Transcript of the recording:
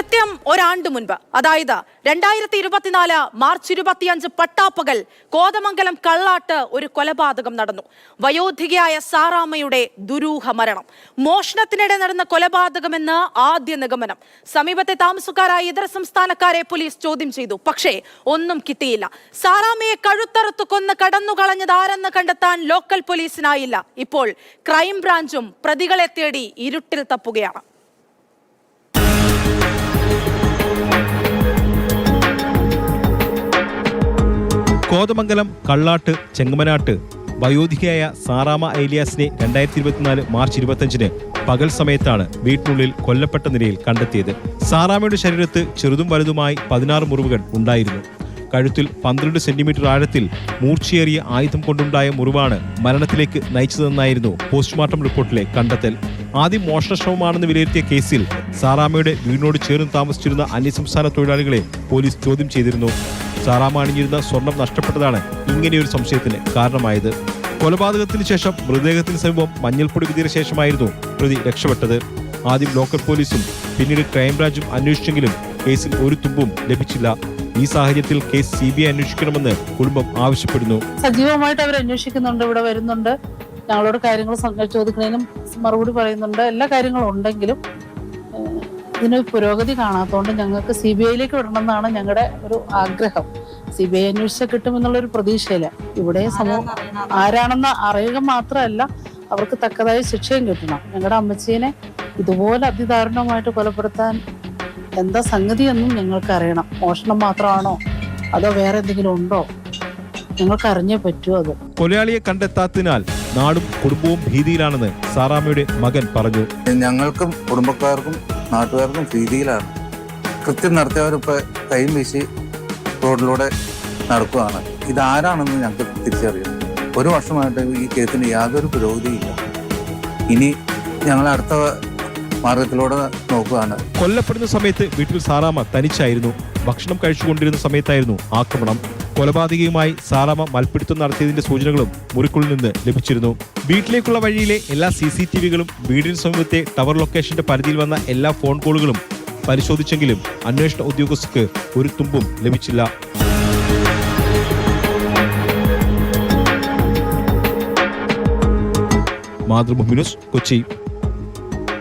കൃത്യം ഒരാണ്ട് മുൻപ് അതായത് രണ്ടായിരത്തി ഇരുപത്തിനാല് മാർച്ച് ഇരുപത്തിയഞ്ച് പട്ടാപ്പകൽ കോതമംഗലം കള്ളാട്ട് ഒരു കൊലപാതകം നടന്നു. വയോധികയായ സാറാമ്മയുടെ ദുരൂഹ മരണം. മോഷണത്തിനിടെ നടന്ന കൊലപാതകമെന്ന് ആദ്യ നിഗമനം. സമീപത്തെ താമസക്കാരായ ഇതര സംസ്ഥാനക്കാരെ പോലീസ് ചോദ്യം ചെയ്തു. പക്ഷേ ഒന്നും കിട്ടിയില്ല. സാറാമ്മയെ കഴുത്തറുത്തു കൊന്ന് കടന്നുകളഞ്ഞത് ആരെന്ന് കണ്ടെത്താൻ ലോക്കൽ പോലീസിനായില്ല. ഇപ്പോൾ ക്രൈംബ്രാഞ്ചും പ്രതികളെ തേടി ഇരുട്ടിൽ തപ്പുകയാണ്. കോതമംഗലം കള്ളാട്ട് ചെങ്ങമനാട്ട് വയോധികയായ സാറാമ ഏലിയാസിനെ രണ്ടായിരത്തി ഇരുപത്തിനാല് മാർച്ച് ഇരുപത്തിയഞ്ചിന് പകൽ സമയത്താണ് വീട്ടിനുള്ളിൽ കൊല്ലപ്പെട്ട നിലയിൽ കണ്ടെത്തിയത്. സാറാമയുടെ ശരീരത്ത് ചെറുതും വലുതുമായി പതിനാറ് മുറിവുകൾ ഉണ്ടായിരുന്നു. കഴുത്തിൽ പന്ത്രണ്ട് സെന്റിമീറ്റർ ആഴത്തിൽ മൂർച്ചയേറിയ ആയുധം കൊണ്ടുണ്ടായ മുറിവാണ് മരണത്തിലേക്ക് നയിച്ചതെന്നായിരുന്നു പോസ്റ്റ്മോർട്ടം റിപ്പോർട്ടിലെ കണ്ടെത്തൽ. ആദ്യം മോഷണശ്രമമാണെന്ന് വിലയിരുത്തിയ കേസിൽ സാറാമയുടെ വീടിനോട് ചേർന്ന് താമസിച്ചിരുന്ന അന്യസംസ്ഥാന തൊഴിലാളികളെ പോലീസ് ചോദ്യം ചെയ്തിരുന്നു. സാറാമ അണിഞ്ഞിരുന്ന സ്വർണം നഷ്ടപ്പെട്ടതാണ് ഇങ്ങനെയൊരു സംശയത്തിന് കാരണമായത്. കൊലപാതകത്തിന് ശേഷം മൃതദേഹത്തിന് സമീപം മഞ്ഞൾപ്പൊടി വിധിയ ശേഷമായിരുന്നു പ്രതി രക്ഷപ്പെട്ടത്. ആദ്യം ലോക്കൽ പോലീസും പിന്നീട് ക്രൈംബ്രാഞ്ചും അന്വേഷിച്ചെങ്കിലും കേസിൽ ഒരു തുമ്പും ലഭിച്ചില്ല. ഈ സാഹചര്യത്തിൽ കേസ് സി ബി ഐ അന്വേഷിക്കണമെന്ന് കുടുംബം ആവശ്യപ്പെടുന്നു. സജീവമായിട്ട് അവർ അന്വേഷിക്കുന്നുണ്ട് ഇവിടെ വരുന്നുണ്ട്. ഞങ്ങളോട് കാര്യങ്ങൾ ചോദിക്കുന്നതിനും മറുപടി പറയുന്നുണ്ട്. എല്ലാ കാര്യങ്ങളും ഉണ്ടെങ്കിലും ഇതിന് പുരോഗതി കാണാത്തതുകൊണ്ട് ഞങ്ങൾക്ക് സി ബി ഐയിലേക്ക് വിടണമെന്നാണ് ഞങ്ങളുടെ ഒരു ആഗ്രഹം. സി ബി ഐ അന്വേഷിച്ചാൽ കിട്ടുമെന്നുള്ളൊരു പ്രതീക്ഷയില്ല. ഇവിടെ സമൂഹം ആരാണെന്ന് അറിയുക മാത്രമല്ല അവർക്ക് തക്കതായ ശിക്ഷയും കിട്ടണം. ഞങ്ങളുടെ അമ്മച്ചീനെ ഇതുപോലെ അതിദാരുണമായിട്ട് കൊലപ്പെടുത്താൻ എന്താ സംഗതി എന്നും ഞങ്ങൾക്ക് അറിയണം മോഷണം മാത്രമാണോ? അതോ വേറെ എന്തെങ്കിലും ഉണ്ടോ? ഞങ്ങൾക്ക് അറിഞ്ഞേ പറ്റൂ അത്. കൊലയാളിയെ കണ്ടെത്താത്തതിനാൽ നാടും കുടുംബവും ഭീതിയിലാണെന്ന് സാറാമയുടെ മകൻ പറഞ്ഞു. ഞങ്ങൾക്കും കുടുംബക്കാർക്കും നാട്ടുകാർക്കും ഭീതിയിലാണ്. കൃത്യം നടത്തിയവരിപ്പോൾ കൈയും വീശി റോഡിലൂടെ നടക്കുകയാണ് ഇതാരാണെന്ന് ഞങ്ങൾക്ക് തിരിച്ചറിയണം. ഒരു വർഷമായിട്ട് ഈ കേസിന് യാതൊരു പുരോഗതിയില്ല. ഇനി ഞങ്ങൾ അടുത്ത മാർഗത്തിലൂടെ നോക്കുകയാണ്. കൊല്ലപ്പെടുന്ന സമയത്ത് വീട്ടിൽ സാറാമ തനിച്ചായിരുന്നു. ഭക്ഷണം കഴിച്ചുകൊണ്ടിരുന്ന സമയത്തായിരുന്നു ആക്രമണം. കൊലപാതകയുമായി സാറാമ മൽപ്പിടുത്തം നടത്തിയതിന്റെ സൂചനകളും മുറിക്കുള്ളിൽ നിന്ന് ലഭിച്ചിരുന്നു. വീട്ടിലേക്കുള്ള വഴിയിലെ എല്ലാ സി സി ടി വികളും വീടിന് സമീപത്തെ ടവർ ലൊക്കേഷന്റെ പരിധിയിൽ വന്ന എല്ലാ ഫോൺ കോളുകളും പരിശോധിച്ചെങ്കിലും അന്വേഷണ ഉദ്യോഗസ്ഥർക്ക് ഒരു തുമ്പും ലഭിച്ചില്ല. മാതൃഭൂമി ന്യൂസ് കൊച്ചി.